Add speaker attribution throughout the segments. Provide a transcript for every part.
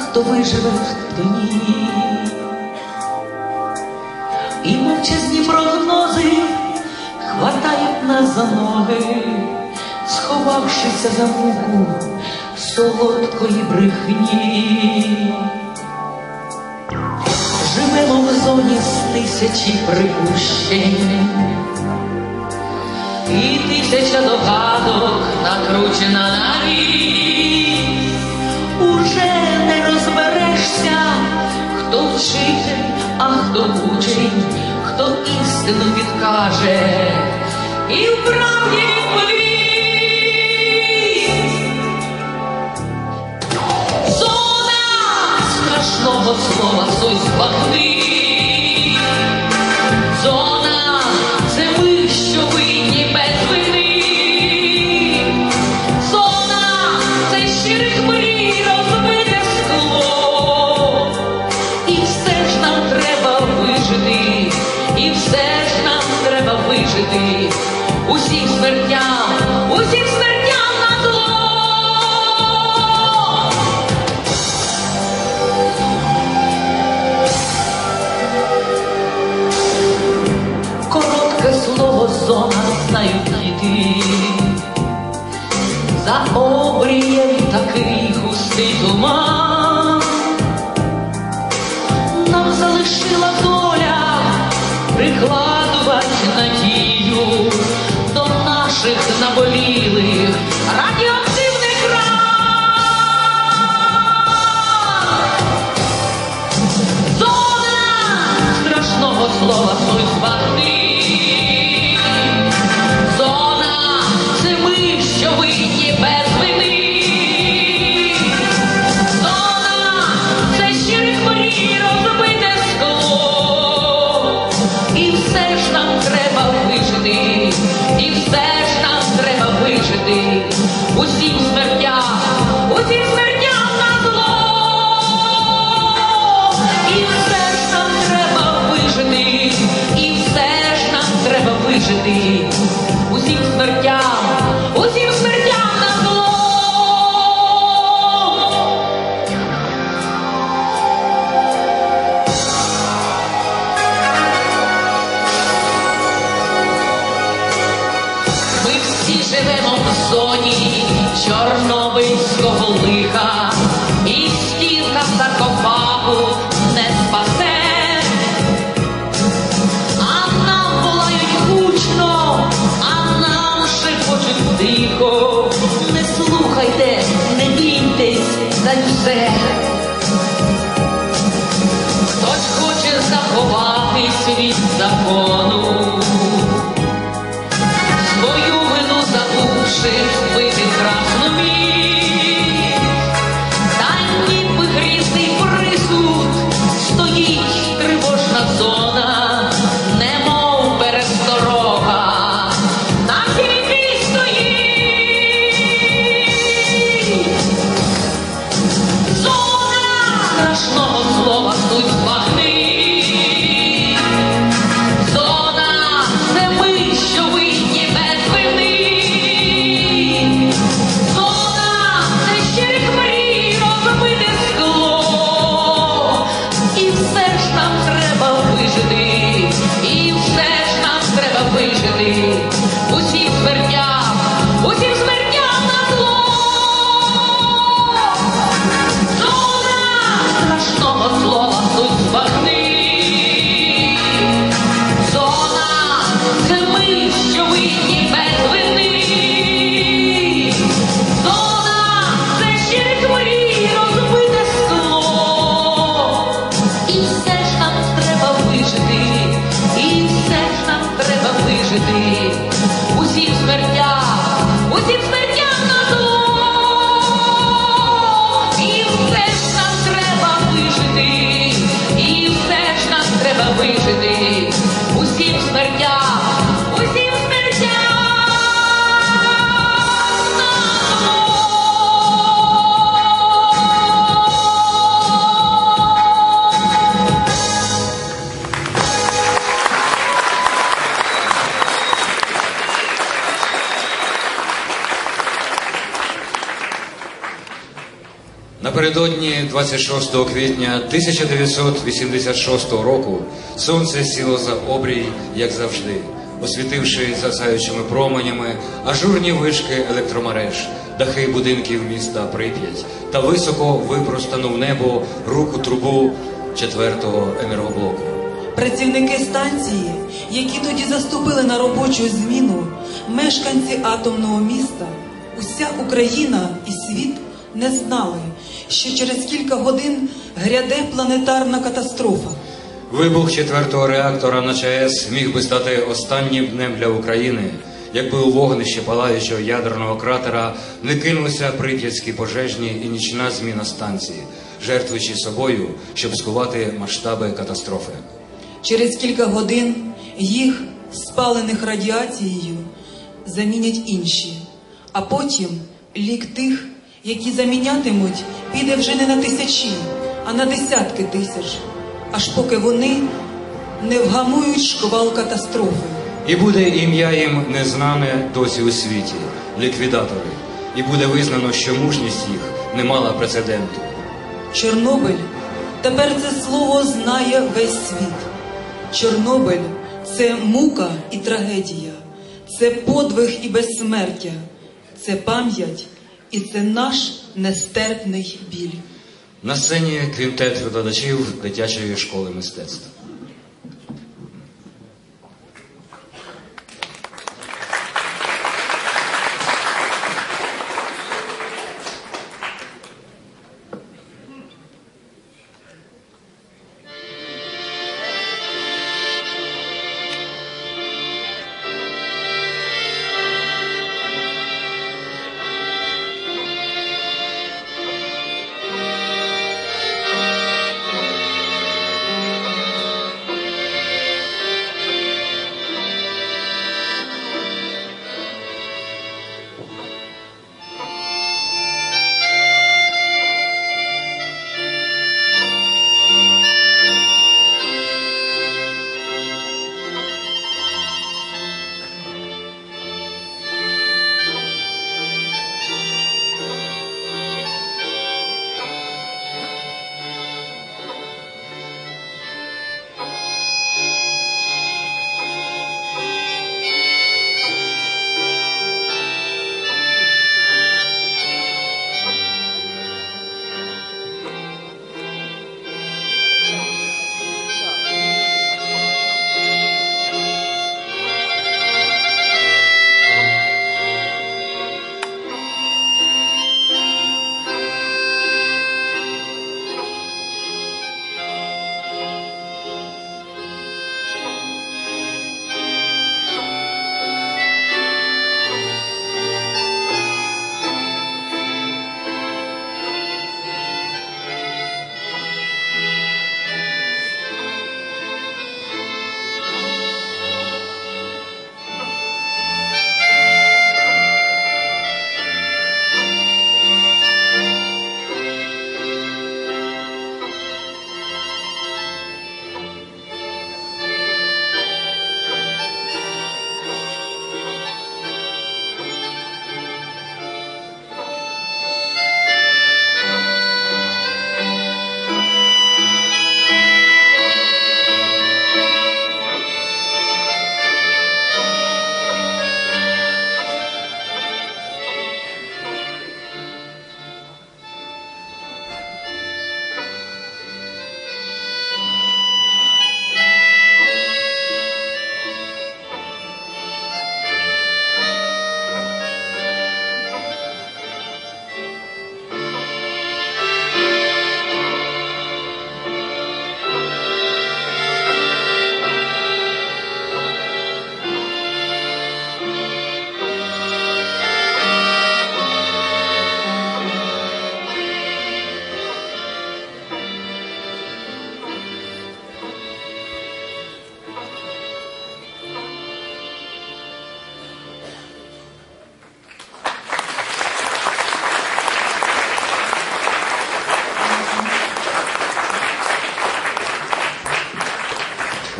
Speaker 1: хто виживе, хто ні. І мовчазні прогнози хватають нас за ноги, сховавшися за муку солодкої брехні. Живемо в зоні з тисячі припущень, і тисяча догадок накручена на рік. вчитель, а хто учень, хто істину відкаже і вправді відповість. Зона страшного слова сусь пахни. усім смертям, усім смертям на зло! Коротке слово зона знають діти, за обрієм такий густий туман нам залишила доля прикладувати на живемо в зоні чорнобильського лиха, і стінка саркофагу не спасе, а нам волають гучно, а нам шепочуть тихо. Не слухайте, не бійтесь за все. Хтось хоче заховатись від закону. never.
Speaker 2: Напередодні 26 квітня 1986 року сонце сіло за обрій, як завжди, освітивши засаючими променями ажурні вишки електромереж, дахи будинків міста Прип'ять та високо випростану в небо руку трубу четвертого енергоблоку.
Speaker 3: Працівники станції, які тоді заступили на робочу зміну, мешканці атомного міста, уся Україна і світ не знали, що через кілька годин гряде планетарна катастрофа.
Speaker 2: Вибух четвертого реактора на ЧАЕС міг би стати останнім днем для України, якби у вогнище палаючого ядерного кратера не кинулися прип'ятські пожежні і нічна зміна станції, жертвуючи собою, щоб скувати масштаби катастрофи.
Speaker 3: Через кілька годин їх, спалених радіацією, замінять інші, а потім лік тих, які замінятимуть, піде вже не на тисячі, а на десятки тисяч, аж поки вони не вгамують шквал катастрофи.
Speaker 2: І буде ім'я їм незнане досі у світі ліквідатори. І буде визнано, що мужність їх не мала прецеденту.
Speaker 3: Чорнобиль тепер це слово знає весь світ. Чорнобиль це мука і трагедія, це подвиг і безсмертя, це пам'ять і це наш нестерпний біль.
Speaker 2: На сцені квінтет викладачів дитячої школи мистецтв.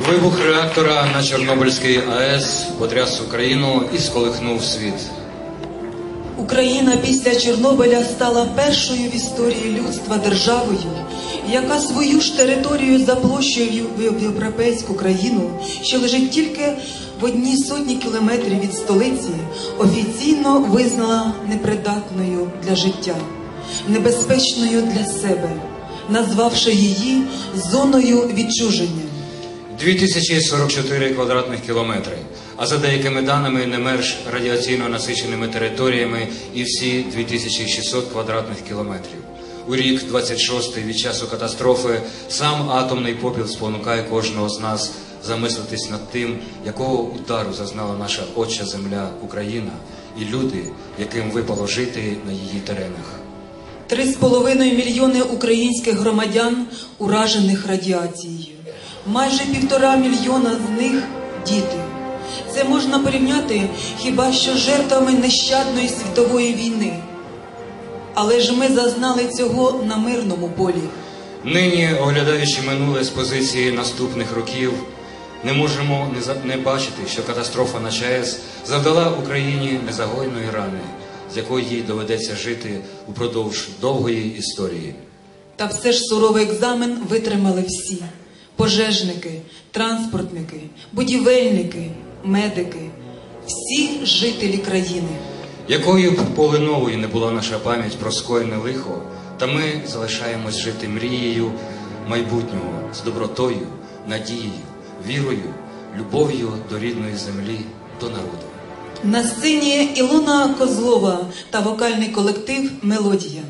Speaker 2: Вибух реактора на Чорнобильській АЕС потряс Україну і сколихнув світ.
Speaker 3: Україна після Чорнобиля стала першою в історії людства державою, яка свою ж територію за площею в європейську країну, що лежить тільки в одній сотні кілометрів від столиці, офіційно визнала непридатною для життя, небезпечною для себе, назвавши її зоною відчуження.
Speaker 2: 2044 квадратних кілометри, а за деякими даними не менш радіаційно насиченими територіями і всі 2600 квадратних кілометрів. У рік 26-й від часу катастрофи сам атомний попіл спонукає кожного з нас замислитись над тим, якого удару зазнала наша отча земля Україна і люди, яким випало жити на її теренах.
Speaker 3: Три з половиною мільйони українських громадян уражених радіацією. Майже півтора мільйона з них діти. Це можна порівняти хіба що жертвами нещадної світової війни. Але ж ми зазнали цього на мирному полі.
Speaker 2: Нині, оглядаючи минуле з позиції наступних років, не можемо не, бачити, що катастрофа на ЧАЕС завдала Україні незагойної рани, з якою їй доведеться жити упродовж довгої історії.
Speaker 3: Та все ж суровий екзамен витримали всі: пожежники, транспортники, будівельники, медики, всі жителі країни.
Speaker 2: Якою б полиновою не була наша пам'ять про скоєне лихо, та ми залишаємось жити мрією майбутнього з добротою, надією, вірою, любов'ю до рідної землі, до народу.
Speaker 3: На сцені Ілона Козлова та вокальний колектив Мелодія.